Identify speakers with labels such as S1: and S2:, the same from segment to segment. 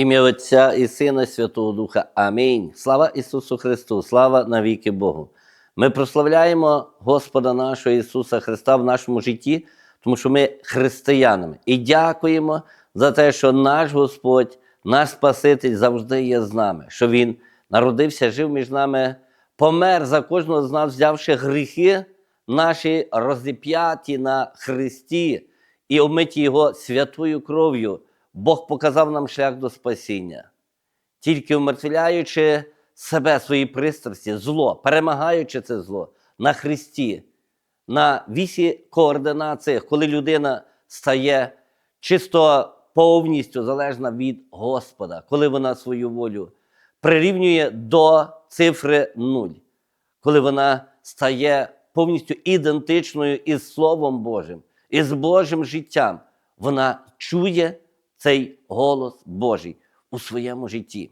S1: Ім'я Отця і Сина Святого Духа. Амінь. Слава Ісусу Христу, слава навіки Богу. Ми прославляємо Господа нашого Ісуса Христа в нашому житті, тому що ми християнами. І дякуємо за те, що наш Господь, наш Спаситель завжди є з нами, що Він народився, жив між нами, помер за кожного з нас, взявши гріхи наші розіп'яті на Христі і омиті Його святою кров'ю. Бог показав нам шлях до спасіння, тільки умертвляючи себе, свої пристрасті, зло, перемагаючи це зло на Христі, на вісі координації, коли людина стає чисто повністю залежна від Господа, коли вона свою волю прирівнює до цифри нуль, коли вона стає повністю ідентичною із Словом Божим, із Божим життям, вона чує цей голос Божий у своєму житті.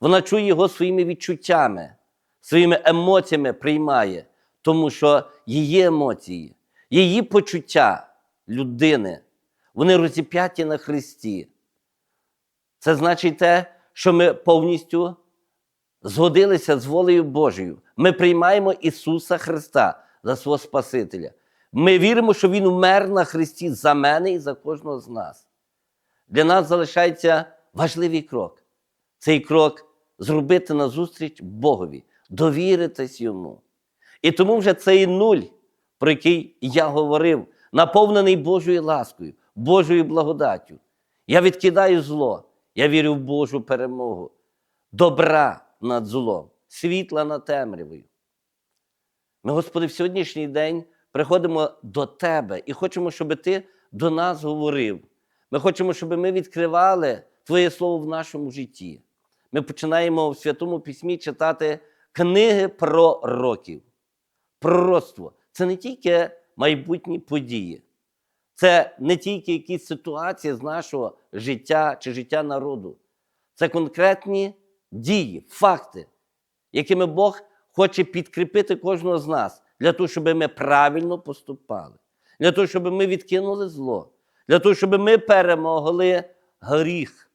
S1: Вона чує його своїми відчуттями, своїми емоціями приймає, тому що її емоції, її почуття людини, вони розіп'яті на Христі. Це значить те, що ми повністю згодилися з волею Божою. Ми приймаємо Ісуса Христа за свого Спасителя. Ми віримо, що Він умер на Христі за мене і за кожного з нас. Для нас залишається важливий крок. Цей крок зробити назустріч Богові, довіритись йому. І тому вже цей нуль, про який я говорив, наповнений Божою ласкою, Божою благодаттю. Я відкидаю зло, я вірю в Божу перемогу, добра над злом, світла над темрявою. Ми, Господи, в сьогоднішній день приходимо до Тебе і хочемо, щоб Ти до нас говорив. Ми хочемо, щоб ми відкривали Твоє Слово в нашому житті. Ми починаємо в Святому Письмі читати книги пророків. Пророцтво це не тільки майбутні події, це не тільки якісь ситуації з нашого життя чи життя народу. Це конкретні дії, факти, якими Бог хоче підкріпити кожного з нас для того, щоб ми правильно поступали, для того, щоб ми відкинули зло, для того, щоб ми перемогли гріх.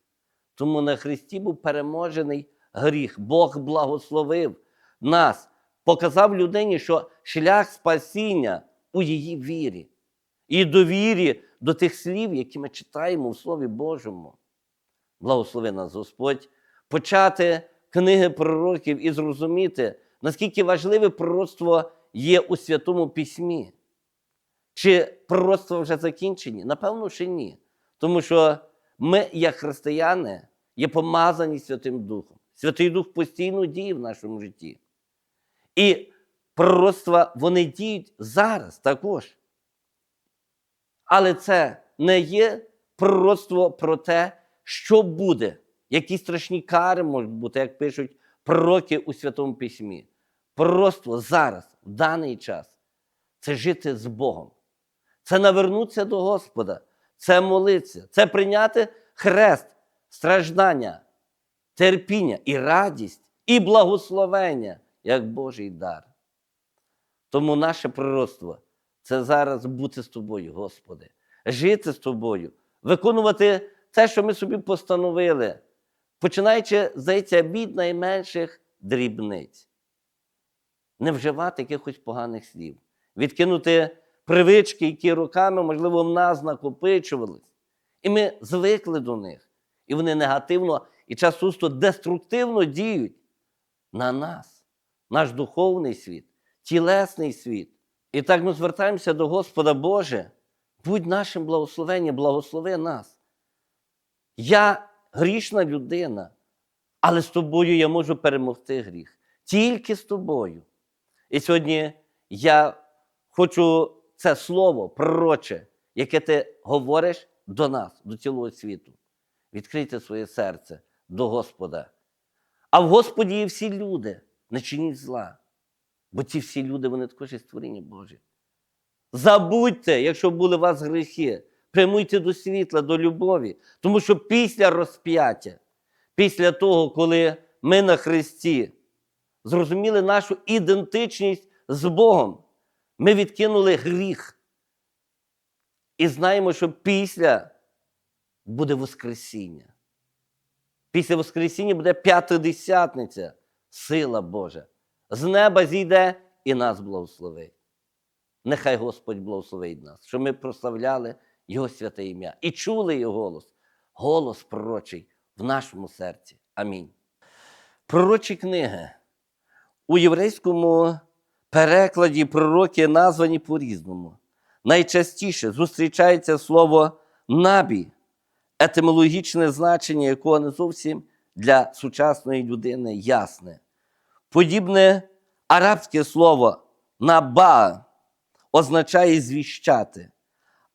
S1: Тому на Христі був переможений гріх. Бог благословив нас, показав людині, що шлях спасіння у її вірі і довірі до тих слів, які ми читаємо в Слові Божому. Благослови нас Господь, почати книги пророків і зрозуміти, наскільки важливе пророцтво є у Святому Письмі. Чи пророцтва вже закінчені? Напевно, ще ні. Тому що ми, як християни, є помазані Святим Духом. Святий Дух постійно діє в нашому житті. І пророцтва вони діють зараз також. Але це не є пророцтво про те, що буде, які страшні кари можуть бути, як пишуть пророки у Святому Письмі. Пророцтво зараз, в даний час, це жити з Богом. Це навернутися до Господа, це молитися, це прийняти хрест, страждання, терпіння і радість, і благословення як Божий дар. Тому наше пророцтво це зараз бути з тобою, Господи, жити з тобою, виконувати те, що ми собі постановили, починаючи, здається, від найменших дрібниць. Не вживати якихось поганих слів, відкинути привички, які роками, можливо, в нас накопичувались. І ми звикли до них. І вони негативно і часто деструктивно діють на нас, наш духовний світ, тілесний світ. І так ми звертаємося до Господа Боже, будь нашим благословенням, благослови нас. Я грішна людина, але з тобою я можу перемогти гріх. Тільки з тобою. І сьогодні я хочу це слово пророче, яке ти говориш до нас, до цілого світу. Відкрийте своє серце до Господа. А в Господі є всі люди, не чиніть зла. Бо ці всі люди, вони також є створіння Божі. Забудьте, якщо були у вас гріхи, прямуйте до світла, до любові. Тому що після розп'яття, після того, коли ми на Христі зрозуміли нашу ідентичність з Богом, ми відкинули гріх. І знаємо, що після буде Воскресіння. Після Воскресіння буде п'ятидесятниця, сила Божа. З неба зійде і нас благословить. Нехай Господь благословить нас, що ми прославляли Його святе ім'я і чули Його голос, голос пророчий в нашому серці. Амінь. Пророчі книги. У єврейському перекладі пророки названі по-різному. Найчастіше зустрічається слово набі, етимологічне значення якого не зовсім для сучасної людини ясне. Подібне арабське слово наба означає звіщати,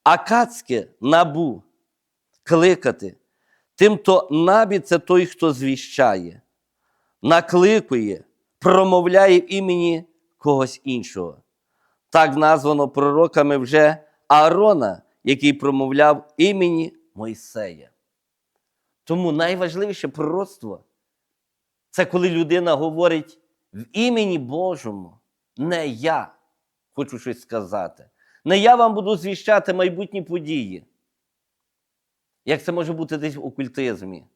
S1: акадське набу кликати. Тимто набі це той, хто звіщає, накликує, промовляє імені когось іншого. Так названо пророками вже Аарона, який промовляв імені Мойсея. Тому найважливіше пророцтво це коли людина говорить в імені Божому, не я хочу щось сказати. Не я вам буду звіщати майбутні події. Як це може бути десь в окультизмі?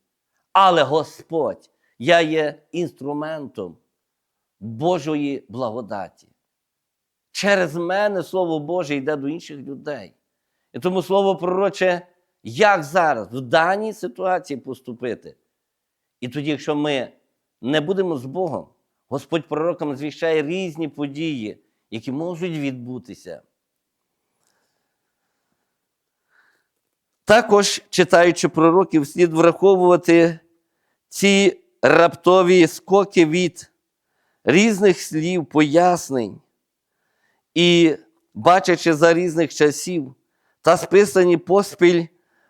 S1: Але Господь, я є інструментом Божої благодаті. Через мене Слово Боже йде до інших людей. І тому слово пророче, як зараз в даній ситуації поступити. І тоді, якщо ми не будемо з Богом, Господь пророкам звіщає різні події, які можуть відбутися. Також, читаючи пророків, слід враховувати ці раптові скоки від різних слів, пояснень. І бачачи за різних часів та списані поспіль,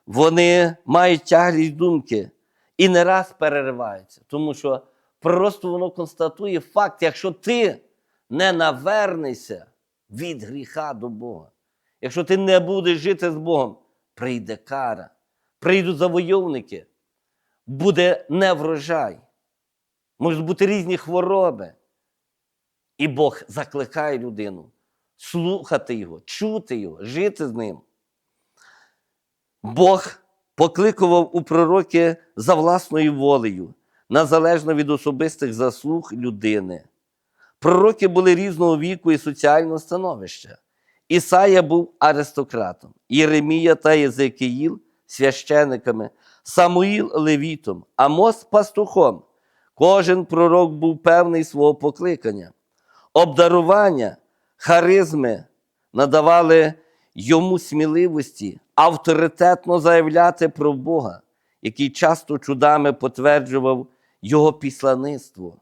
S1: вони мають тяглість думки і не раз перериваються. Тому що просто воно констатує факт, якщо ти не навернешся від гріха до Бога, якщо ти не будеш жити з Богом, прийде кара, прийдуть завойовники, буде неврожай, можуть бути різні хвороби. І Бог закликає людину слухати Його, чути Його, жити з ним. Бог покликував у пророки за власною волею, незалежно від особистих заслуг людини. Пророки були різного віку і соціального становища. Ісая був аристократом, Єремія та Єзекиїл священиками, Самуїл левітом, Амос пастухом. Кожен пророк був певний свого покликання. Обдарування, харизми надавали йому сміливості авторитетно заявляти про Бога, який часто чудами потверджував його післаництво.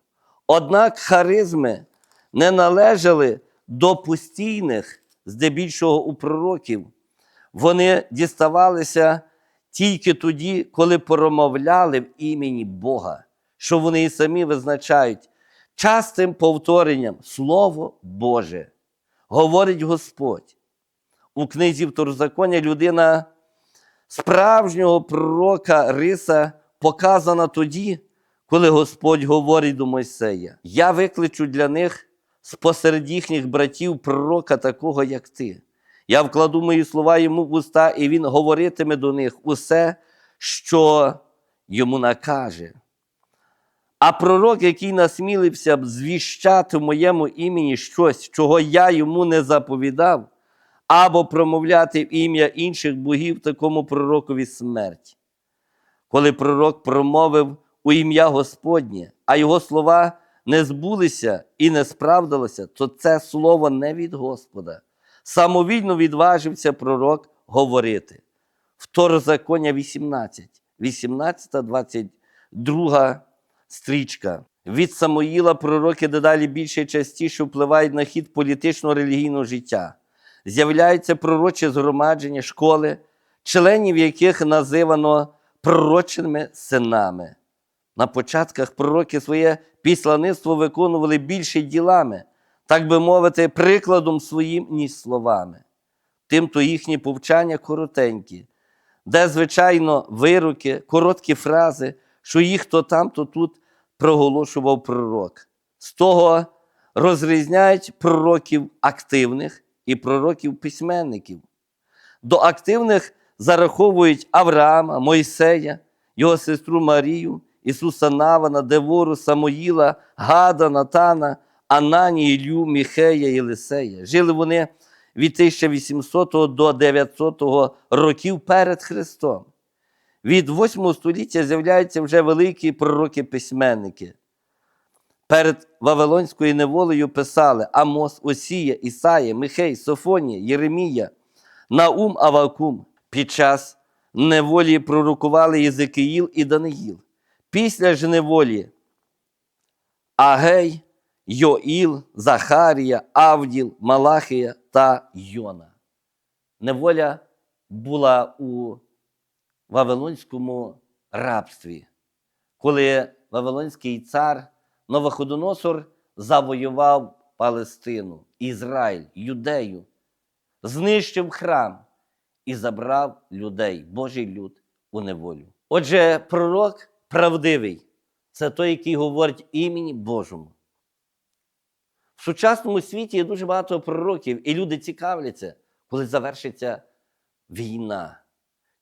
S1: Однак харизми не належали до постійних, здебільшого у пророків. Вони діставалися тільки тоді, коли промовляли в імені Бога, що вони і самі визначають частим повторенням Слово Боже, говорить Господь. У книзі Второзаконня людина справжнього пророка Риса показана тоді, коли Господь говорить до Мойсея: Я викличу для них спосеред їхніх братів пророка такого, як ти. Я вкладу мої слова йому в уста, і він говоритиме до них усе, що йому накаже. А пророк, який насмілився б звіщати в моєму імені щось, чого я йому не заповідав, або промовляти в ім'я інших богів такому пророкові смерть. Коли пророк промовив у ім'я Господнє, а його слова не збулися і не справдилося, то це слово не від Господа. Самовільно відважився пророк говорити. Второзаконня 18, 18, 22 стрічка. Від Самоїла пророки дедалі більше і частіше впливають на хід політично-релігійного життя. З'являються пророчі згромадження школи, членів яких називано пророчими синами. На початках пророки своє післаництво виконували більше ділами, так би мовити, прикладом своїм, ніж словами. Тимто їхні повчання коротенькі, де, звичайно, вироки, короткі фрази, що їх то там, то тут проголошував пророк. З того розрізняють пророків активних і пророків письменників. До активних зараховують Авраама, Мойсея, його сестру Марію Ісуса Навана, Девору, Самоїла, Гада, Натана, Анані, Ілю, Міхея і Лисея. Жили вони від 1800 до 900 років перед Христом. Від 8 століття з'являються вже великі пророки-письменники. Перед Вавилонською неволею писали Амос, Осія, Ісая, Михей, Софонія, Єремія, Наум, Авакум. Під час неволі пророкували Єзекиїл і Даниїл. Після ж неволі Агей, Йоїл, Захарія, Авділ, Малахія та Йона. Неволя була у Вавилонському рабстві, коли Вавилонський цар Новоходоносор завоював Палестину, Ізраїль, Юдею, знищив храм і забрав людей, Божий люд у неволю. Отже, пророк правдивий це той, який говорить імені Божому. В сучасному світі є дуже багато пророків, і люди цікавляться, коли завершиться війна.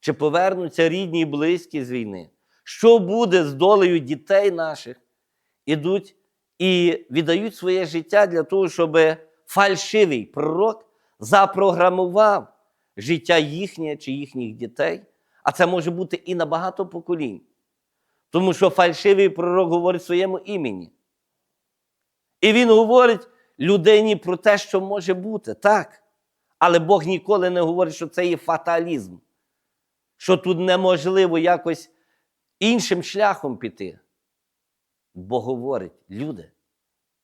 S1: Чи повернуться рідні і близькі з війни? Що буде з долею дітей наших? Ідуть і віддають своє життя для того, щоб фальшивий пророк запрограмував життя їхнє чи їхніх дітей. А це може бути і на багато поколінь. Тому що фальшивий пророк говорить своєму імені. І він говорить людині про те, що може бути, так. Але Бог ніколи не говорить, що це є фаталізм, що тут неможливо якось іншим шляхом піти. Бог говорить, люди,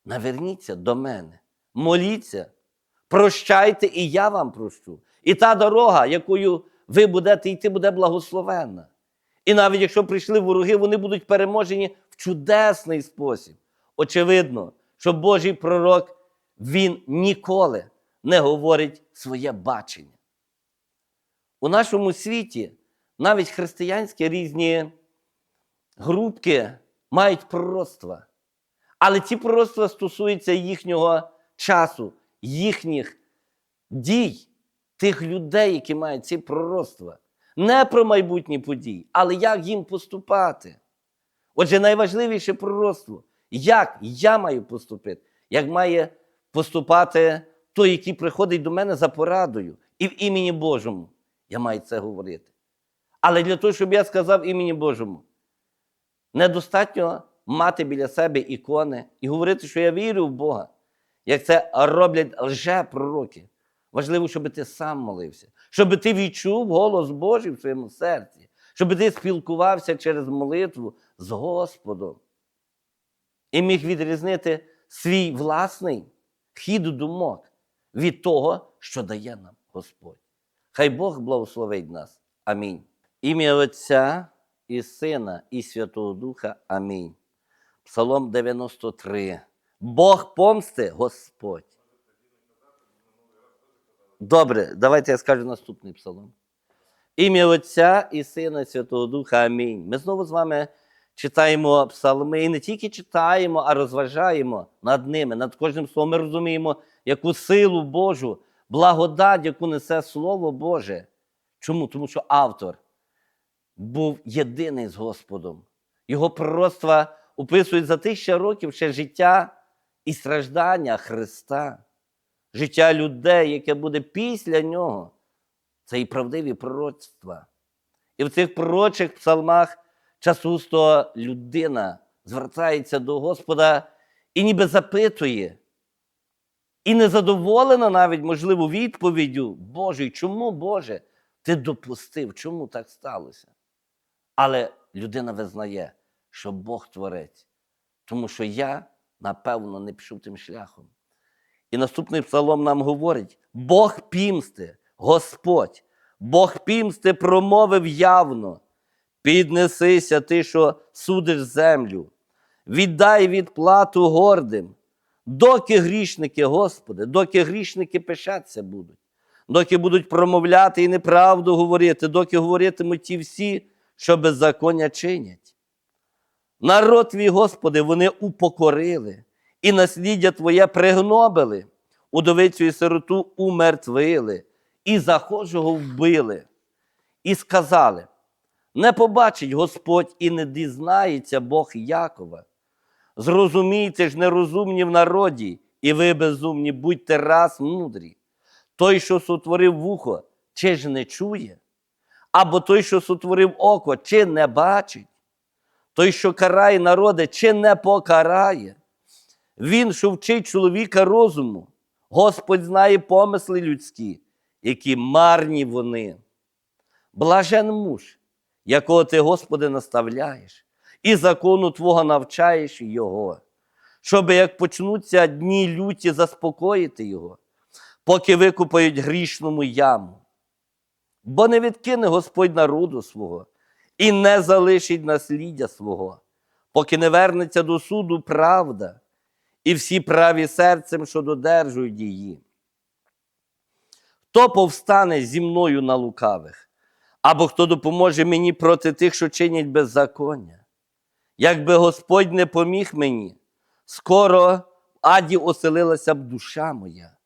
S1: наверніться до мене, моліться, прощайте, і я вам прощу. І та дорога, якою ви будете йти, буде благословенна. І навіть якщо прийшли вороги, вони будуть переможені в чудесний спосіб. Очевидно, що Божий пророк він ніколи не говорить своє бачення. У нашому світі навіть християнські різні групки мають пророцтва. Але ці пророцтва стосуються їхнього часу, їхніх дій, тих людей, які мають ці пророцтва. Не про майбутні події, але як їм поступати. Отже, найважливіше пророцтво, як я маю поступити, як має поступати той, який приходить до мене за порадою, і в імені Божому я маю це говорити. Але для того, щоб я сказав імені Божому, недостатньо мати біля себе ікони і говорити, що я вірю в Бога, як це роблять лже-пророки. Важливо, щоб ти сам молився, щоб ти відчув голос Божий в своєму серці, щоб ти спілкувався через молитву з Господом і міг відрізнити свій власний хід думок від того, що дає нам Господь. Хай Бог благословить нас. Амінь. Ім'я Отця і Сина, і Святого Духа. Амінь. Псалом 93. Бог помсти Господь. Добре, давайте я скажу наступний псалом. Ім'я Отця і Сина, і Святого Духа. Амінь. Ми знову з вами читаємо псалми і не тільки читаємо, а розважаємо над ними, над кожним словом. Ми розуміємо, яку силу Божу, благодать, яку несе Слово Боже. Чому? Тому що автор був єдиний з Господом. Його пророцтва описують за тисяча років ще життя і страждання Христа, життя людей, яке буде після нього. Це і правдиві пророцтва. І в цих пророчих псалмах часто людина звертається до Господа і ніби запитує, і незадоволена навіть, можливо, відповіддю Божою, чому, Боже, ти допустив, чому так сталося? Але людина визнає, що Бог творець, тому що я, напевно, не пішов тим шляхом. І наступний псалом нам говорить: Бог пімсти, Господь, Бог пімсти промовив явно. Піднесися ти, що судиш землю, віддай відплату гордим, доки грішники, Господи, доки грішники пишаться будуть, доки будуть промовляти і неправду говорити, доки говоритимуть ті всі, що беззаконня чинять. Народ твій, Господи, вони упокорили, і насліддя Твоє пригнобили, удовицю і сироту умертвили, і захожого вбили, і сказали: Не побачить Господь і не дізнається Бог Якова. Зрозумійте ж нерозумні в народі, і ви безумні, будьте раз мудрі. Той, що сотворив вухо, чи ж не чує? Або той, що сотворив око, чи не бачить? Той, що карає народи, чи не покарає? Він, що вчить чоловіка розуму, Господь знає помисли людські, які марні вони. Блажен муж, якого ти, Господи, наставляєш, і закону Твого навчаєш його, щоб як почнуться дні люті, заспокоїти його, поки викупають грішному яму. Бо не відкине Господь народу свого і не залишить насліддя свого, поки не вернеться до суду правда, і всі праві серцем, що додержують її. Хто повстане зі мною на лукавих, або хто допоможе мені проти тих, що чинять беззаконня? Якби Господь не поміг мені, скоро в аді оселилася б душа моя.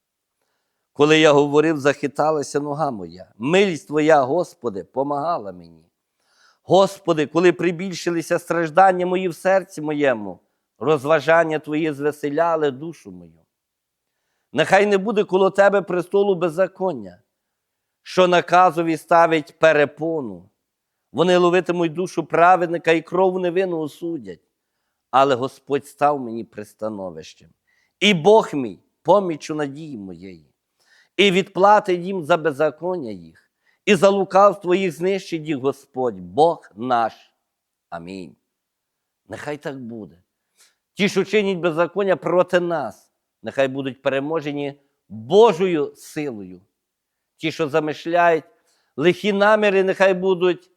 S1: Коли я говорив, захиталася нога моя. Милість Твоя, Господи, помагала мені. Господи, коли прибільшилися страждання мої в серці моєму, розважання Твої звеселяли душу мою. Нехай не буде коло Тебе престолу беззаконня, що наказові ставить перепону. Вони ловитимуть душу праведника і кров невинну осудять. Але Господь став мені пристановищем. І Бог мій помічу надії моєї, і відплатить їм за беззаконня їх, і за лукавство їх знищить їх Господь, Бог наш. Амінь. Нехай так буде. Ті, що чинять беззаконня проти нас, нехай будуть переможені Божою силою. Ті, що замишляють лихі наміри, нехай будуть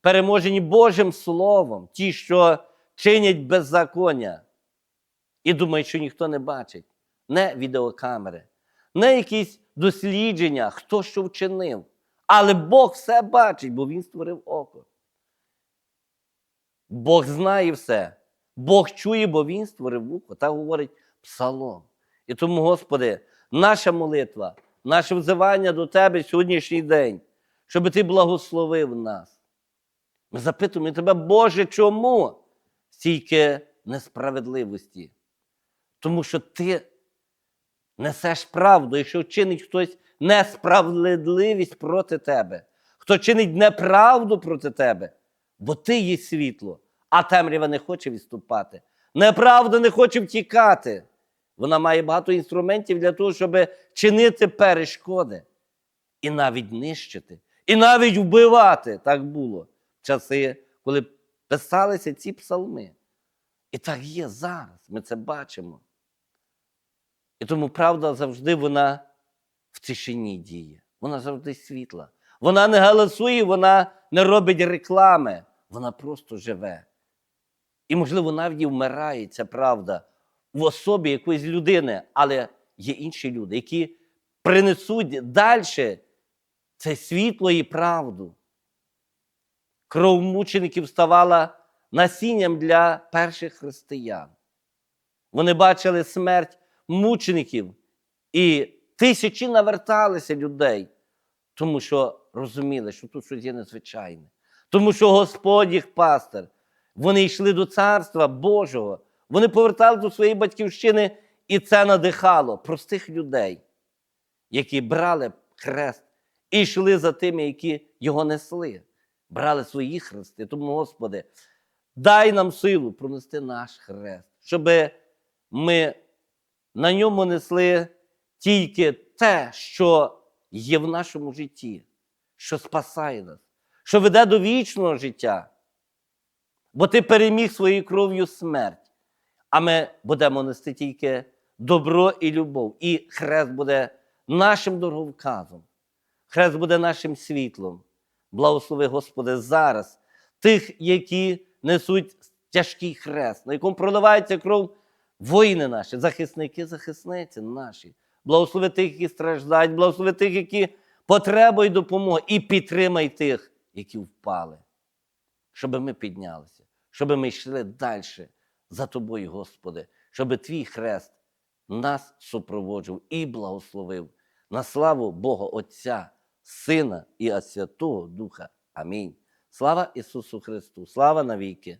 S1: переможені Божим Словом. Ті, що чинять беззаконня і думають, що ніхто не бачить. Не відеокамери, не якісь дослідження, хто що вчинив. Але Бог все бачить, бо Він створив око. Бог знає все. Бог чує, бо Він створив вухо. Так говорить Псалом. І тому, Господи, наша молитва, наше взивання до Тебе сьогоднішній день, щоб Ти благословив нас. Ми запитуємо Тебе, Боже, чому стільки несправедливості? Тому що Ти несеш правду, якщо чинить хтось несправедливість проти тебе, хто чинить неправду проти тебе, бо ти є світло, а темрява не хоче відступати. Неправда не хоче втікати. Вона має багато інструментів для того, щоб чинити перешкоди і навіть нищити, і навіть вбивати. Так було в часи, коли писалися ці псалми. І так є зараз. Ми це бачимо. І тому правда завжди вона в тишині діє. Вона завжди світла. Вона не галасує, вона не робить реклами, вона просто живе. І, можливо, навіть вмирає ця правда в особі якоїсь людини, але є інші люди, які принесуть далі це світло і правду. Кров мучеників ставала насінням для перших християн. Вони бачили смерть мучеників, і тисячі наверталися людей, тому що розуміли, що тут щось є незвичайне. Тому що Господь їх пастир. Вони йшли до Царства Божого, вони повертали до своєї батьківщини, і це надихало простих людей, які брали хрест і йшли за тими, які його несли, брали свої хрести. Тому, Господи, дай нам силу пронести наш хрест, щоб ми на ньому несли тільки те, що є в нашому житті, що спасає нас, що веде до вічного життя. Бо ти переміг своєю кров'ю смерть, а ми будемо нести тільки добро і любов. І хрест буде нашим дороговказом, хрест буде нашим світлом. Благослови, Господи, зараз тих, які несуть тяжкий хрест, на якому проливається кров воїни наші, захисники, захисниці наші. Благослови тих, які страждають, благослови тих, які потребують допомоги, і підтримай тих, які впали, щоб ми піднялися, щоб ми йшли далі за тобою, Господи, щоб твій хрест нас супроводжував і благословив на славу Бога Отця, Сина і Святого Духа. Амінь. Слава Ісусу Христу! Слава навіки!